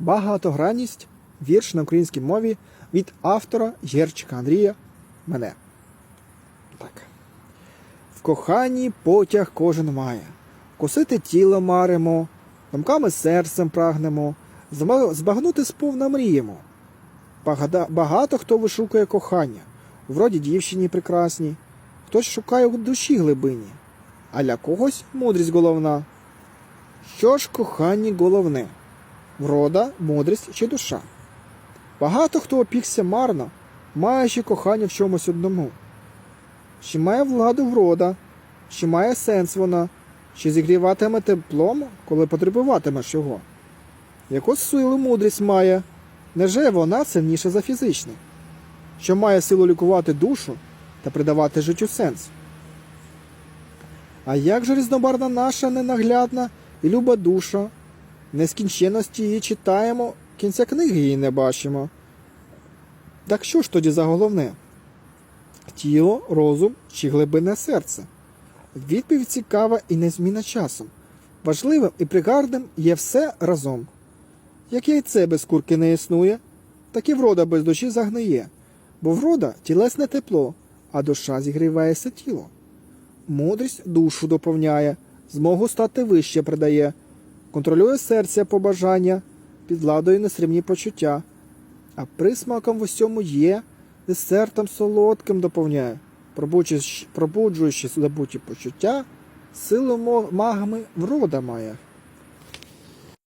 Багатогранність вірш на українській мові від автора Герчика Андрія мене. Так. В коханні потяг кожен має. Косити тіло маримо, думками серцем прагнемо, збагнути сповна мріємо. Багато хто вишукує кохання, вроді дівчині прекрасній, хтось шукає у душі глибині, а для когось мудрість головна. Що ж коханні головне? Врода, мудрість чи душа? Багато хто опікся марно, маючи кохання в чомусь одному. Чи має владу врода, чи має сенс вона, чи зігріватиме теплом, коли потребуватимеш його? Яку силу мудрість має? Неже вона сильніша за фізичне, що має силу лікувати душу та придавати життю сенс? А як же різнобарна наша ненаглядна і люба душа? Нескінченності її читаємо, кінця книги її не бачимо. Так що ж тоді за головне? Тіло, розум чи глибинне серце? Відповідь цікава і незмінна часом. Важливим і пригарним є все разом. Як яйце без курки не існує, так і врода без душі загниє, бо врода тілесне тепло, а душа зігрівається тіло. Мудрість душу доповняє, змогу стати вище придає, контролює серце побажання, підладує нестримні почуття, а присмаком в усьому є, десертом солодким доповняє, пробуджуючи, забуті почуття, силу магами врода має.